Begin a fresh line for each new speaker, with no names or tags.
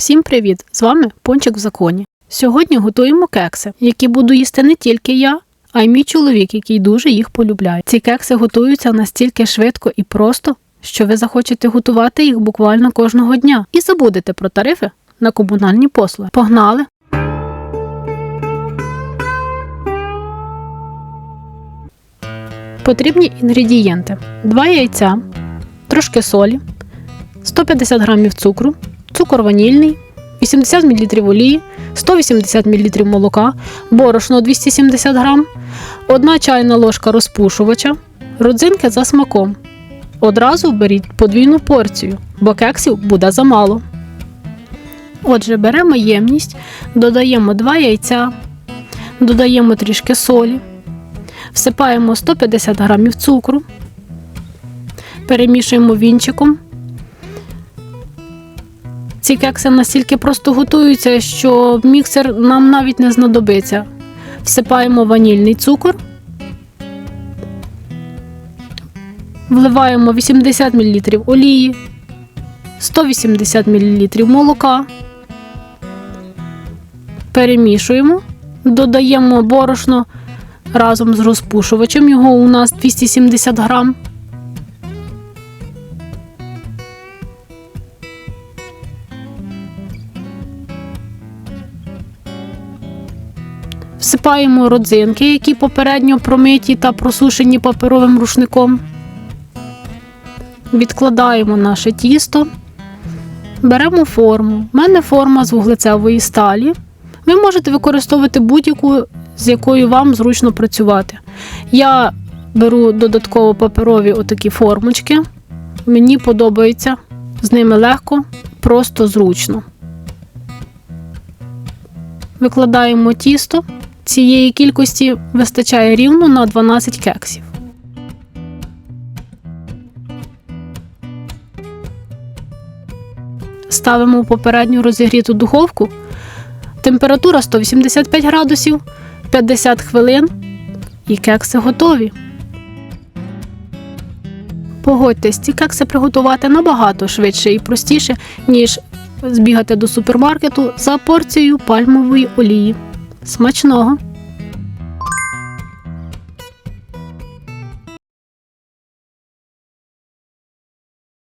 Всім привіт! З вами Пончик в законі. Сьогодні готуємо кекси, які буду їсти не тільки я, а й мій чоловік, який дуже їх полюбляє. Ці кекси готуються настільки швидко і просто, що ви захочете готувати їх буквально кожного дня і забудете про тарифи на комунальні послуги. Погнали! Потрібні інгредієнти: 2 яйця, трошки солі, 150 г цукру, цукор ванільний, 80 мл олії, 180 мл молока, борошно 270 г, 1 чайна ложка розпушувача, родзинки за смаком. Одразу беріть подвійну порцію, бо кексів буде замало. Отже, беремо ємність, додаємо 2 яйця, додаємо трішки солі, всипаємо 150 г цукру, перемішуємо вінчиком. Ці кекси настільки просто готуються, що міксер нам навіть не знадобиться. Всипаємо ванільний цукор, вливаємо 80 мл олії, 180 мл молока, перемішуємо, додаємо борошно разом з розпушувачем. Його у нас 270 грам. Всипаємо родзинки, які попередньо промиті та просушені паперовим рушником. Відкладаємо наше тісто. Беремо форму. У мене форма з вуглецевої сталі. Ви можете використовувати будь-яку, з якою вам зручно працювати. Я беру додатково паперові отакі формочки. Мені подобається. З ними легко, просто зручно. Викладаємо тісто. Цієї кількості вистачає рівно на 12 кексів. Ставимо в попередню розігріту духовку. Температура 185 градусів, 50 хвилин і кекси готові. Погодьтесь, ці кекси приготувати набагато швидше і простіше, ніж збігати до супермаркету за порцією пальмової олії. Смачного!